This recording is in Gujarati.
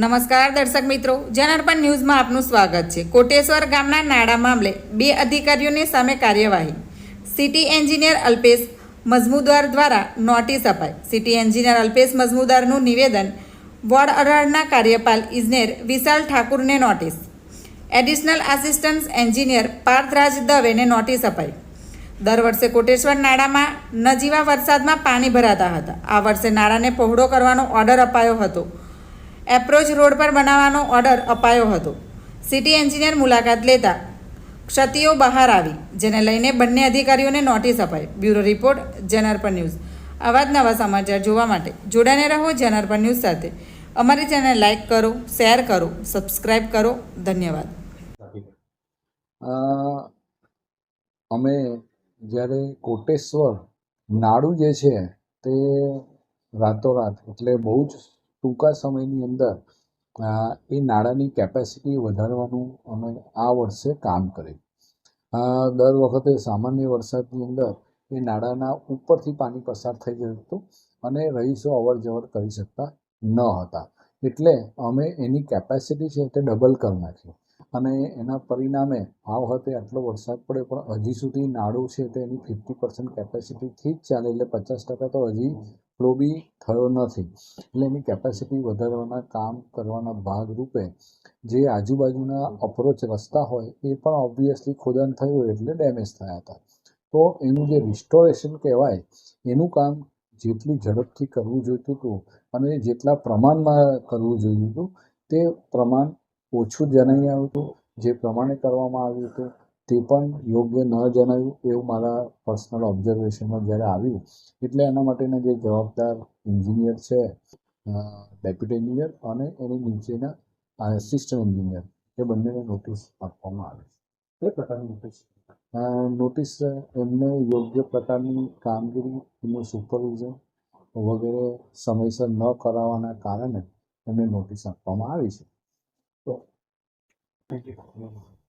નમસ્કાર દર્શક મિત્રો, જનાર્પણ ન્યૂઝમાં આપનું સ્વાગત છે. કોટેશ્વર ગામના નાડા મામલે બે અધિકારીઓની સામે કાર્યવાહી. સિટી એન્જિનિયર અલ્પેશ મઝમુદાર દ્વારા નોટિસ અપાઈ. સિટી એન્જિનિયર અલ્પેશ મઝમુદારનું નિવેદન, વોર્ડ અઢારના કાર્યપાલ ઇજનેર Vishal ઠાકુરને notice. Additional assistant engineer Parthraj દવેને notice અપાઈ. દર વર્ષે કોટેશ્વર નાળામાં નજીવા વરસાદમાં પાણી ભરાતા હતા. આ વર્ષે નાળાને પહોળો કરવાનો ઓર્ડર અપાયો હતો. એપ્રોચ રોડ પર બનાવવાનો ઓર્ડર અપાયો હતો. સિટી એન્જિનિયર મુલાકાત લેતા ક્ષતિઓ બહાર આવી, જેને લઈને બંને અધિકારીઓને નોટિસ અપાઈ. બ્યુરો રિપોર્ટ જનરપર ન્યૂઝ આવા જ નવા સમાચાર જોવા માટે જોડાને રહો જનરપર ન્યૂઝ સાથે. અમારી ચેનલ લાઇક કરો શેર કરો સબસ્ક્રાઈબ કરો. ધન્યવાદ. અમે જ્યારે કોટેશ્વર, નાડું જે છે તે રાતોરાત, એટલે બહુ જ ટૂંકા સમયની અંદર એ નાળાની કેપેસિટી વધારવાનું અમે આ વર્ષે કામ કર્યું. દર વખતે સામાન્ય વરસાદની અંદર એ નાળાના ઉપરથી પાણી પસાર થઈ જતું હતું અને રહીશો અવર જવર કરી શકતા ન હતા. એટલે અમે એની કેપેસિટી છે તે ડબલ કરી નાખી અને એના પરિણામે આ વખતે આટલો વરસાદ પડ્યો, પણ હજી સુધી નાળું છે તે એની ફિફ્ટી પર્સન્ટ કેપેસિટીથી જ ચાલે, એટલે પચાસ ટકા તો હજી ફ્લો બી થયો નથી. એટલે એની કેપેસિટી વધારવાના કામ કરવાના ભાગરૂપે જે આજુબાજુના અપ્રોચ રસ્તા હોય એ પણ ઓબ્વિયસલી ખોદાણ થયું એટલે ડેમેજ થયા હતા. તો એનું જે રિસ્ટોરેશન કહેવાય, એનું કામ જેટલી ઝડપથી કરવું જોઈતું હતું અને જેટલા પ્રમાણમાં કરવું જોઈતું હતું, તે પ્રમાણ ઓછું જણાઈ આવ્યું હતું, જે પ્રમાણે કરવામાં આવ્યું હતું. તે પણ યોગ્ય ન જણાયું એવું મારા પર્સનલ ઓબ્ઝર્વેશનમાં જ્યારે આવ્યું એટલે એના માટેના જે જવાબદાર એન્જિનિયર છે ડેપ્યુટી એન્જિનિયર અને એની નીચેના આસિસ્ટન્ટ એન્જિનિયર એ બંનેને નોટિસ આપવામાં આવે છે. એ પ્રકારની નોટિસ નોટિસ એમને યોગ્ય પ્રકારની કામગીરી એનું સુપરવિઝન વગેરે સમયસર ન કરાવવાના કારણે એમને નોટિસ આપવામાં આવી છે. Thank you.